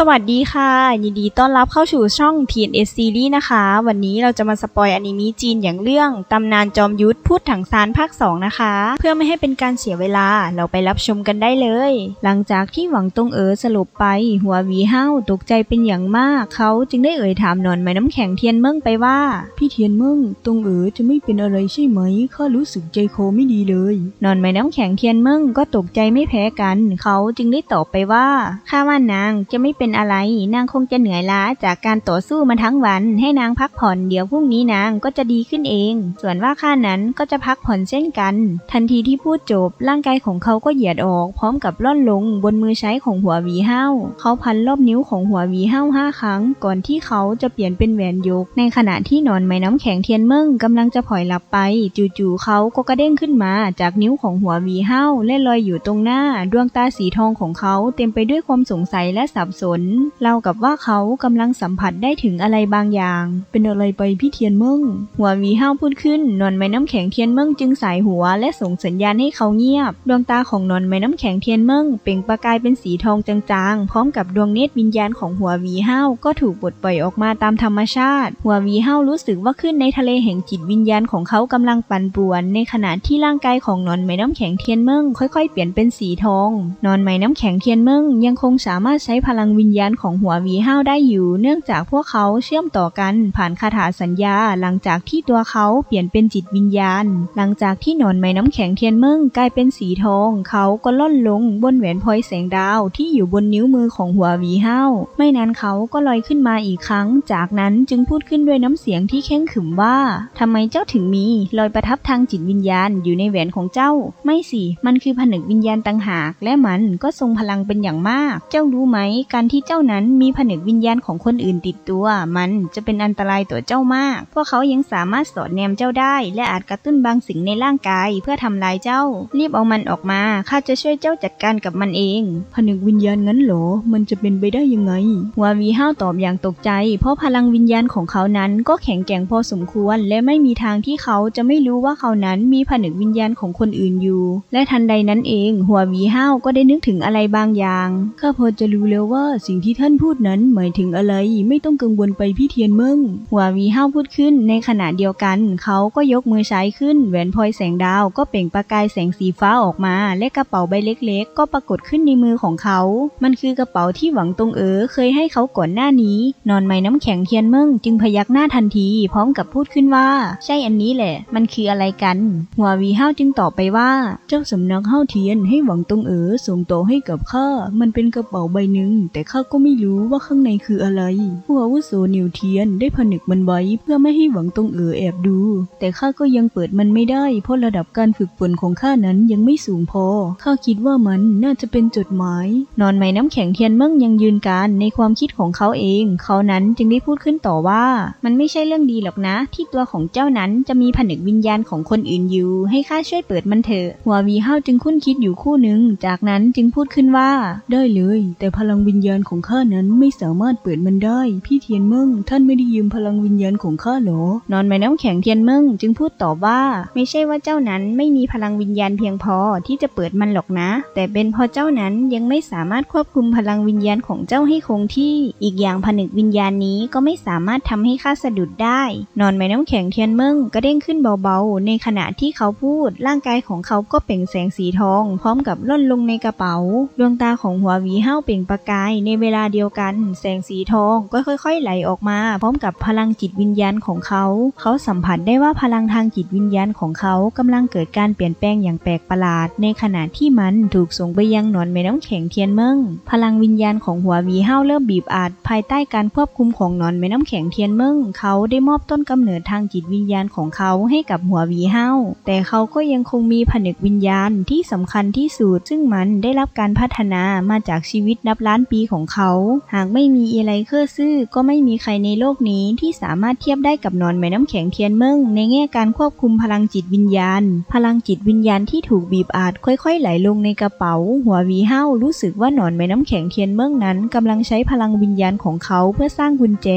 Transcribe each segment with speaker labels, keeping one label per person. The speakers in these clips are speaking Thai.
Speaker 1: สวัสดีค่ะ ยินดีต้อนรับเข้าสู่ช่อง TNS Series นะคะ วันนี้เราจะมาสปอยอนิเมะจีนอย่างเรื่อง ตำนานจอมยุทธพูดถังซานภาค 2 นะคะ เพื่อไม่ให้เป็นการเสียเวลาเราไปรับชมกันได้เลย หลังจากที่หวังตงเอ๋อสลบไป หัวหวีห้าตกใจเป็นอย่างมาก เขาจึงได้เอ่ยถามนอนไม้น้ำแข็งเทียนเมิ่งไปว่า
Speaker 2: พี่เทียนเมิ่งตงเอ๋อจะไม่เป็นอะไรใช่ไหมข้ารู้สึกใจคอไม่ดีเลย
Speaker 1: นอนไม้น้ำแข็งเทียนเมิ่งก็ตกใจไม่แพ้กัน เขาจึงได้ตอบไปว่าข้าว่านางจะไม่เป็นอะไร นางคงจะเหนื่อยล้าจากการต่อสู้มาทั้งวัน ให้นางพักผ่อนเดี๋ยวพรุ่งนี้นางก็จะดีขึ้นเอง ส่วนว่าข้านั้นก็จะพักผ่อนเช่นกัน ทันทีที่พูดจบ ร่างกายของเขาก็เหยียดออก พร้อมกับล่อนลงบนมือใช้ของหัววีเห้า เขาพันรอบนิ้วของหัววีเห้าห้าครั้ง ก่อนที่เขาจะเปลี่ยนเป็นแหวนยก ในขณะที่นอนไม้น้ำแข็งเทียนเมิ่งกำลังจะผล่อยหลับไป จู่ๆเขาก็กระเด้งขึ้นมา จากนิ้วของหัววีเห้าวและลอยอยู่ตรงหน้า ดวงตาสีทองของเขาเต็มไปด้วยความสงสัยและสับสนเล่ากับว่าเขากำลังสัมผัสได้ถึงอะไรบางอย่าง
Speaker 2: เป็นอะไรไปพี่เทียนเมิ่ง
Speaker 1: หัววีห้าวพูดขึ้นนอนไม้น้ำแข็งเทียนเมิ่งจึงสายหัวและส่งสัญญาณให้เขาเงียบ ดวงตาของนอนไม้น้ำแข็งเทียนเมิ่งเปล่งประกายเป็นสีทองจางๆ พร้อมกับดวงเนตรวิญญาณของหัววีห้าวก็ถูกปลดปล่อยออกมาตามธรรมชาติ หัววีห้าวรู้สึกว่าขึ้นในทะเลแห่งจิตวิญญาณของเขากำลังปั่นป่วน ในขณะที่ร่างกายของนอนไม้น้ำแข็งเทียนเมิ่งค่อยๆ เปลี่ยนเป็นสีทอง นอนไม้น้ำแข็งเทียนเมิ่งยังคงสามารถใช้พลังวิญญาณของหัวหวีห้าวได้อยู่ เนื่องจากพวกเขาเชื่อมต่อกันผ่านคาถาสัญญา หลังจากที่ตัวเขาเปลี่ยนเป็นจิตวิญญาณ หลังจากที่หนอนไม้น้ำแข็งเทียนเมิ่งกลายเป็นสีทอง เขาก็ล่อนลงบนแหวนพลอยแสงดาวที่อยู่บนนิ้วมือของหัวหวีห้าวไม่นานเขาก็ลอยขึ้นมาอีกครั้ง จากนั้นจึงพูดขึ้นด้วยน้ำเสียงที่แข็งขึมว่าทำไมเจ้าถึงมีรอยประทับทางจิตวิญญาณอยู่ในแหวนของเจ้า ไม่สิ มันคือผนึกวิญญาณต่างหาก และมันก็ทรงพลังเป็นอย่างมาก เจ้ารู้ไหมการที่เจ้านั้นมีผนึกวิญญาณของคนอื่นติดตัว มันจะเป็นอันตรายต่อเจ้ามาก พวกเขายังสามารถสอดแนมเจ้าได้ และอาจกระตุ้นบางสิ่งในร่างกายเพื่อทำลายเจ้า รีบเอามันออกมาข้าจะช่วยเจ้าจัดการกับมันเอง
Speaker 2: ผนึกวิญญาณงั้นเหรอ มันจะเป็นไปได้ยังไง
Speaker 1: วาวีห้าวตอบอย่างตกใจ เพราะพลังวิญญาณของเขานั้นก็แข็งแกร่งพอสมควร และไม่มีทางที่เขาจะไม่รู้ว่าเขานั้นมีผนึกวิญญาณของคนอื่นอยู่ และทันใดนั้นเอง หัววีห้าวก็ได้นึกถึงอะไรบางอย่าง
Speaker 2: ข้าพอจะรู้แล้วว่าสิ่งที่ท่านพูดนั้นหมายถึงอะไรไม่ต้องกังวลไปพี่เทียนเมิง
Speaker 1: หัววีห้าวพูดขึ้น ในขณะเดียวกัน เขาก็ยกมือซ้ายขึ้น แหวนพลอยแสงดาวก็เปล่งประกายแสงสีฟ้าออกมา และกระเป๋าใบเล็ก ๆ ก็ปรากฏขึ้นในมือของเขา มันคือกระเป๋าที่หวังตรงเอ๋อเคยให้เขาก่อนหน้านี้ นอนไม้น้ำแข็งเทียนเมิงจึงพยักหน้าทันที พร้อมกับพูดขึ้นว่า ใช่อันนี้แหละ มันคืออะไรกันหัววีห้าวจึงตอบไปว่า
Speaker 2: เจ้าสำนักเฮาเทียนให้หวังตรงเอ๋อส่งต่อให้กับข้ามันเป็นกระเป๋าใบหนึ่งแต่ข้าก็ไม่รู้ว่าข้างในคืออะไร ผู้อาวุโสนิวเทียนได้ผนึกมันไว้เพื่อไม่ให้หวังตงเอ๋อแอบดู แต่ข้าก็ยังเปิดมันไม่ได้ เพราะระดับการฝึกฝนของข้านั้นยังไม่สูงพอ ข้าคิดว่ามันน่าจะเป็นจดหมาย
Speaker 1: นอนไม้น้ำแข็งเทียนเมิ่งยังยืนการในความคิดของเขาเอง เขานั้นจึงได้พูดขึ้นต่อว่า มันไม่ใช่เรื่องดีหรอกนะ ที่ตัวของเจ้านั้นจะมีผนึกวิญญาณของคนอื่นอยู่ ให้ข้าช่วยเปิดมันเถอะหัววีห้าจึงคุ้นคิดอยู่คู่หนึ่งจากนั้นจึงพูดขึ้นว่า
Speaker 2: ได้เลย แต่พลังวิญญาณของข้านั้นไม่สามารถเปิดมันได้ พี่เทียนเมิ่งท่านไม่ได้ยืมพลังวิญญาณของข้าหรอ
Speaker 1: นอนไม้น้ำแข็งเทียนเมิ่งจึงพูดต่อว่า ไม่ใช่ว่าเจ้านั้นไม่มีพลังวิญญาณเพียงพอที่จะเปิดมันหรอกนะ แต่เป็นเพราะเจ้านั้นยังไม่สามารถควบคุมพลังวิญญาณของเจ้าให้คงที่ อีกอย่างผนึกวิญญาณนี้ก็ไม่สามารถทำให้ข้าสะดุดได้ นอนไม้น้ำแข็งเทียนเมิ่งก็เด้งขึ้นเบาๆ ในขณะที่เขาพูด ร่างกายของเขาก็เปล่งแสงสีทอง พร้อมกับล่นลงในกระเป๋า ดวงตาของหัววีห้าวเปล่งประกายในเวลาเดียวกัน แสงสีทองก็ค่อย ๆ ไหลออกมา พร้อมกับพลังจิตวิญญาณของเขา เขาสัมผัสได้ว่าพลังทางจิตวิญญาณของเขากำลังเกิดการเปลี่ยนแปลงอย่างแปลกประหลาด ในขณะที่มันถูกส่งไปยังหนอนแม่น้ำแข็งเทียนเมิ่งพลังวิญญาณของหัววีห้าวเริ่มบีบอัดภายใต้การควบคุมของหนอนแม่น้ำแข็งเทียนเมิ่งเขาได้มอบต้นกำเนิดทางจิตวิญญาณของเขาให้กับหัววีห้าวแต่เขาก็ยังคงมีผนึกวิญญาณที่สำคัญที่สุด ซึ่งมันได้รับการพัฒนามาจากชีวิตนับล้านปีของเขา หากไม่มีอะไรเคอซื่อก็ไม่มีใครในโลกนี้ที่สามารถเทียบได้กับนอนแม่น้ำแข็งเทียนเมิ่งในแง่การควบคุมพลังจิตวิญญาณ พลังจิตวิญญาณที่ถูกบีบอัดค่อยๆ ไหลลงในกระเป๋า หัววีเห้ารู้สึกว่าหนอนแม่น้ำแข็งเทียนเมิ่งนั้นกำลังใช้พลังวิญญาณของเขาเพื่อสร้างกุญแจ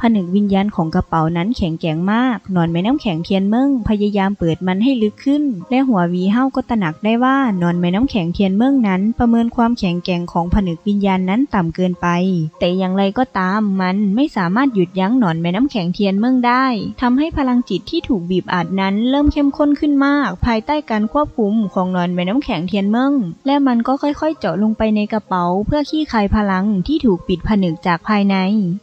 Speaker 1: ผนึกวิญญาณของกระเป๋านั้นแข็งแกร่งมากนอนแม่น้ำแข็งเทียนเมิ่งพยายามเปิดมันให้ลึกขึ้น และหัววีเห้าก็ตระหนักได้ว่านอนแม่น้ำแข็งเทียนเมิ่งนั้น ประเมินความแข็งแกร่งของผนึกวิญญาณนั้นต่ำเกินไป แต่อย่างไรก็ตามมันไม่สามารถหยุดยั้งหนอนแม่น้ำแข็งเทียนเมืองได้ทำให้พลังจิตที่ถูกบีบอัดนั้นเริ่มเข้มข้นขึ้นมาก ภายใต้การควบคุมของหนอนแม่น้ำแข็งเทียนเมืองและมันก็ค่อยๆ เจาะลงไปในกระเป๋า เพื่อขี้คายพลังที่ถูกปิดผนึกจากภายใน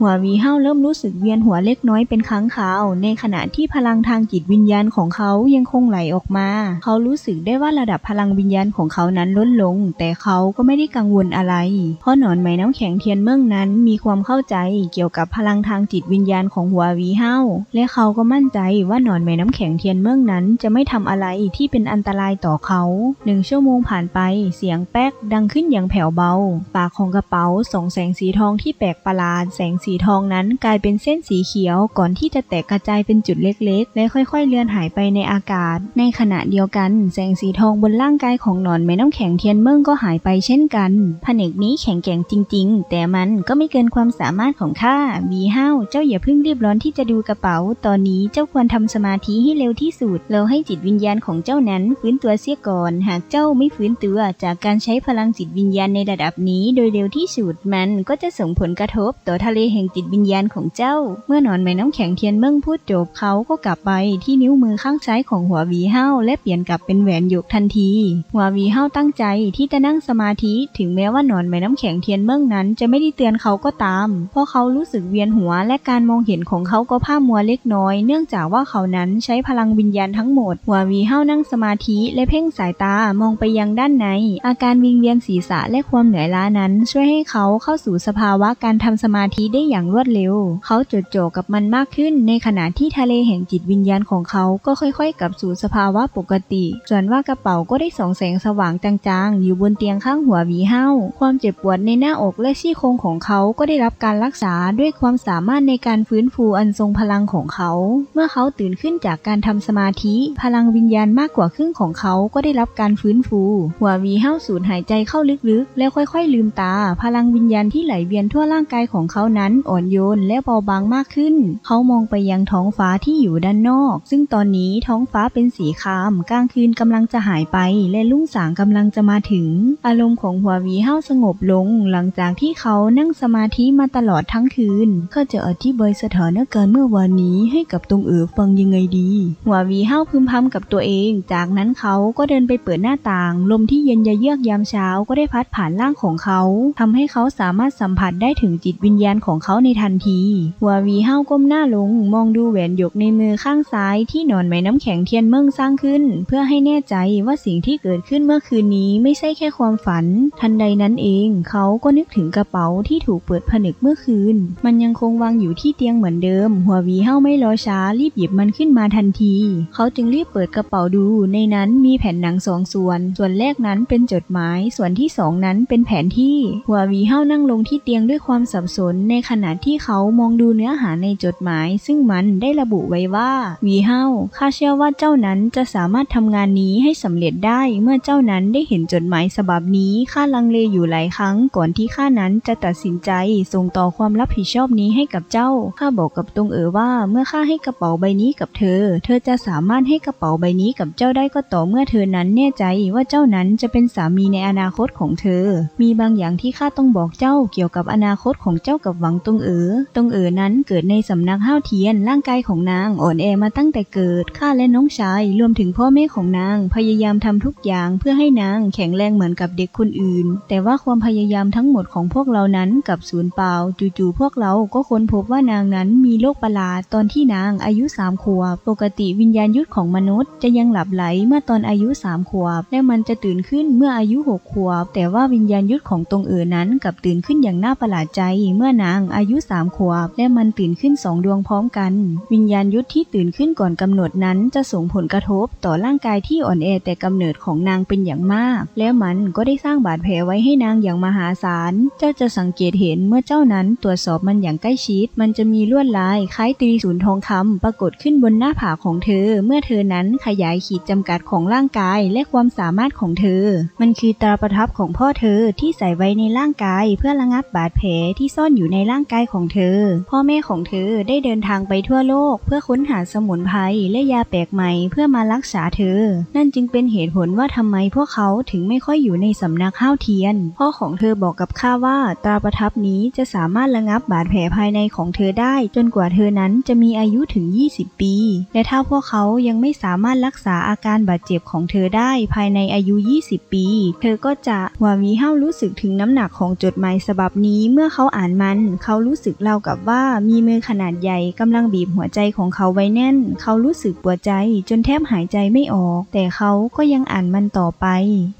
Speaker 1: หัววีเฮาเริ่มรู้สึกเวียนหัวเล็กน้อยเป็นครั้งคราว ในขณะที่พลังทางจิตวิญญาณของเขายังคงไหลออกมา เขารู้สึกได้ว่าระดับพลังวิญญาณของเขานั้นลดลง แต่เขาก็ไม่ได้กังวลอะไร เพราะหนอนไหมน้ำแข็งเทียนเมืองนั้นมีความเข้าใจเกี่ยวกับพลังทางจิตวิญญาณของหัววีเฮาและเขาก็มั่นใจว่าหนอนไหมน้ำแข็งเทียนเมืองนั้นจะไม่ทำอะไรที่เป็นอันตรายต่อเขาหนึ่งชั่วโมงผ่านไปเสียงแป๊กดังขึ้นอย่างแผ่วเบา ปากของกระเป๋าส่องแสงสีทองที่แปลกประหลาด แสงสีทองนั้นกลายเป็นเส้นสีเขียวก่อนที่จะแตกกระจายเป็นจุดเล็กๆ และค่อยๆเลือนหายไปในอากาศ ในขณะเดียวกัน แสงสีทองบนร่างกายของหนอนแม่น้ำแข็งเทียนเมืองก็หายไปเช่นกันผนึกนี้แข็งแกร่งจริงๆแต่มันก็ไม่เกินความสามารถของข้าวีห้าวเจ้าอย่าเพิ่งรีบร้อนที่จะดูกระเป๋า ตอนนี้เจ้าควรทำสมาธิให้เร็วที่สุดเราให้จิตวิญญาณของเจ้านั้นฟื้นตัวเสียก่อน หากเจ้าไม่ฟื้นตัวจากการใช้พลังจิตวิญญาณในระดับนี้โดยเร็วที่สุดมันก็จะส่งผลกระทบต่อทะเลแห่งจิตวิญญาณของเจ้า เมื่อหนอนแม่น้ำแข็งเทียนเมืองพูดจบเขาก็กลับไปที่นิ้วมือข้างซ้ายของหัววีเฮาและเปลี่ยนกลับเป็นแหวนหยกทันที หัววีเฮาตั้งใจที่จะนั่งสมาธิถึงแม้ว่าหนอนแม่น้ำแข็งเทียนเมืองนั้นจะไม่ได้เตือนเขาก็ตาม เพราะเขารู้สึกเวียนหัวและการมองเห็นของเขาก็ผ้ามัวเล็กน้อย เนื่องจากว่าเขานั้นใช้พลังวิญญาณทั้งหมด หัววีเฮานั่งสมาธิและเพ่งสายตามองไปยังด้านใน อาการวิงเวียนศีรษะและความเหนื่อยล้านั้น ช่วยให้เขาเข้าสู่สภาวะการทำสมาธิได้อย่างรวดเร็ว เขาจดจ่อกับมันมากขึ้น ในขณะที่ทะเลแห่งจิตวิญญาณของเขาก็ค่อยๆกลับสู่สภาวะปกติ ส่วนว่ากระเป๋าก็ได้ส่องแสงสว่างจางๆ อยู่บนเตียงข้างหัววีเฮาความเจ็บปวดในหน้าอกและซี่โครงของเขาก็ได้รับการรักษาด้วยความสามารถในการฟื้นฟูอันทรงพลังของเขา เมื่อเขาตื่นขึ้นจากการทำสมาธิ พลังวิญญาณมากกว่าครึ่งของเขาก็ได้รับการฟื้นฟู หัววีเฮาสูดหายใจเข้าลึกๆ แล้วค่อยๆ ลืมตา พลังวิญญาณที่ไหลเวียนทั่วร่างกายของเขานั้นอ่อนโยนและเบาบางมากขึ้น เขามองไปยังท้องฟ้าที่อยู่ด้านนอก ซึ่งตอนนี้ท้องฟ้าเป็นสีครามกลางคืนกำลังจะหายไป และลุ่งสางกำลังจะมาถึง อารมณ์ของหัววีเฮาสงบลงหลังจากที่เขานั่งสมาธิมาตลอดทั้งคืนข้าจะอธิบายสถานการณ์เมื่อวานนี้ให้กับตรงเอ๋อฟังยังไงดี หัววีเฮาพึมพำกับตัวเอง จากนั้นเขาก็เดินไปเปิดหน้าต่าง ลมที่เย็นยะเยือกยามเช้าก็ได้พัดผ่านร่างของเขาทำให้เขาสามารถสัมผัสได้ถึงจิตวิญญาณของเขาในทันที หัววีเฮาก้มหน้าลง มองดูแหวนหยกในมือข้างซ้ายที่หนอนไม้น้ำแข็งเทียนเมืองสร้างขึ้น เพื่อให้แน่ใจว่าสิ่งที่เกิดขึ้นเมื่อคืนนี้ไม่ใช่แค่ความฝัน ทันใดนั้นเอง เขาก็นึกถึงกระเป๋าที่ถูกเปิดผนึกเมื่อคืน มันยังคงวางอยู่ที่เตียงเหมือนเดิม หัววีเฮาไม่รอช้ารีบหยิบมันขึ้นมาทันที เขาจึงรีบเปิดกระเป๋าดู ในนั้นมีแผ่นหนังสองส่วน ส่วนแรกนั้นเป็นจดหมาย ส่วนที่สองนั้นเป็นแผนที่ หัววีเฮานั่งลงที่เตียงด้วยความสับสน ในขณะที่เขามองดูเนื้อหาในจดหมาย ซึ่งมันได้ระบุไว้ว่า วีเฮาข้าเชื่อว่าเจ้านั้นจะสามารถทำงานนี้ให้สำเร็จได้ เมื่อเจ้านั้นได้เห็นจดหมายฉบับนี้ข้าลังเลอยู่หลายครั้งก่อนที่ข้านั้นจะตัดสินใจส่งต่อความรับผิดชอบนี้ให้กับเจ้า ข้าบอกกับตรงเอ๋อว่า เมื่อข้าให้กระเป๋าใบนี้กับเธอ เธอจะสามารถให้กระเป๋าใบนี้กับเจ้าได้ก็ต่อเมื่อเธอนั้นแน่ใจว่าเจ้านั้นจะเป็นสามีในอนาคตของเธอ มีบางอย่างที่ข้าต้องบอกเจ้าเกี่ยวกับอนาคตของเจ้ากับหวังตรงเอ๋อตรงเอ๋อนั้นเกิดในสำนักห้าวเทียน ร่างกายของนางอ่อนแอมาตั้งแต่เกิด ข้าและน้องชายรวมถึงพ่อแม่ของนาง พยายามทำทุกอย่างเพื่อให้นางแข็งแรงเหมือนกับเด็กคนอื่น แต่ว่าความพยายามทั้งหมดของพวกเรานั้นกับสูญเปล่า จู่ๆพวกเราก็ค้นพบว่านางนั้นมีโรคประหลาดตอนที่นางอายุสามขวบ ปกติวิญญาณยุทธของมนุษย์ จะยังหลับไหลเมื่อตอนอายุสามขวบ และมันจะตื่นขึ้นเมื่ออายุหกขวบ แต่ว่าวิญญาณยุทธของตรงเอ๋อนั้นกับตื่นขึ้นอย่างน่าประหลาดใจ เมื่อนางอายุสามขวบ และมันตื่นขึ้นสองดวงพร้อมกัน วิญญาณยุทธที่ตื่นขึ้นก่อนกำหนดนั้นจะส่งผลกระทบต่อร่างกายที่อ่อนแอแต่กำเนิดของนางเป็นอย่างมาก และมันก็ได้สร้างบาดแผลไว้ให้นางอย่างมหาศาลเจ้าจะสังเกตเห็นเมื่อเจ้านั้นตรวจสอบมันอย่างใกล้ชิด มันจะมีลวดลายคล้ายตรีศูนย์ทองคำปรากฏขึ้นบนหน้าผากของเธอ เมื่อเธอนั้นขยายขีดจำกัดของร่างกายและความสามารถของเธอ มันคือตราประทับของพ่อเธอที่ใส่ไว้ในร่างกาย เพื่อระงับบาดแผลที่ซ่อนอยู่ในร่างกายของเธอ พ่อแม่ของเธอได้เดินทางไปทั่วโลก เพื่อค้นหาสมุนไพรและยาแปลกใหม่เพื่อมารักษาเธอ นั่นจึงเป็นเหตุผลว่าทำไมพวกเขาถึงไม่ค่อยอยู่ในสำนักห้าวเทียน พ่อของเธอบอกกับข้าข้าว่าตราประทับนี้จะสามารถระงับบาดแผลภายในของเธอได้ จนกว่าเธอนั้นจะมีอายุถึง 20 ปี และถ้าพวกเขายังไม่สามารถรักษาอาการบาดเจ็บของเธอได้ภายในอายุ 20 ปี เธอก็จะวาวีเฮารู้สึกถึงน้ำหนักของจดหมายฉบับนี้เมื่อเขาอ่านมัน เขารู้สึกเล่ากับว่ามีมือขนาดใหญ่กำลังบีบหัวใจของเขาไว้แน่น เขารู้สึกปวดใจจนแทบหายใจไม่ออก แต่เขาก็ยังอ่านมันต่อไป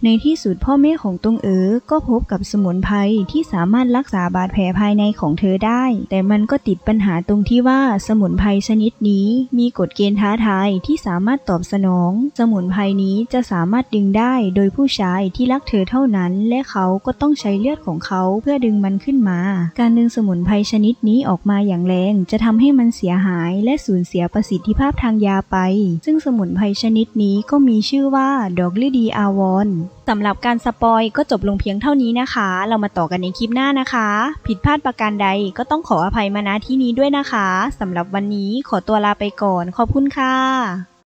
Speaker 1: ในที่สุดพ่อแม่ของตงเอ๋อก็พบกับสมุนไพรที่สามารถรักษาบาดแผลภายในของเธอได้ แต่มันก็ติดปัญหาตรงที่ว่าสมุนไพรชนิดนี้มีกฎเกณฑ์ท้าทายที่สามารถตอบสนอง สมุนไพรนี้จะสามารถดึงได้โดยผู้ชายที่รักเธอเท่านั้น และเขาก็ต้องใช้เลือดของเขาเพื่อดึงมันขึ้นมา การดึงสมุนไพรชนิดนี้ออกมาอย่างแรง จะทำให้มันเสียหายและสูญเสียประสิทธิภาพทางยาไป ซึ่งสมุนไพรชนิดนี้ก็มีชื่อว่าดอกลิดีอาวอนสำหรับการสปอยก็จบลงเพียงเท่านี้นะคะ เรามาต่อกันในคลิปหน้านะคะ ผิดพลาดประการใดก็ต้องขออภัยมาณที่นี้ด้วยนะคะสำหรับวันนี้ขอตัวลาไปก่อน ขอบคุณค่ะ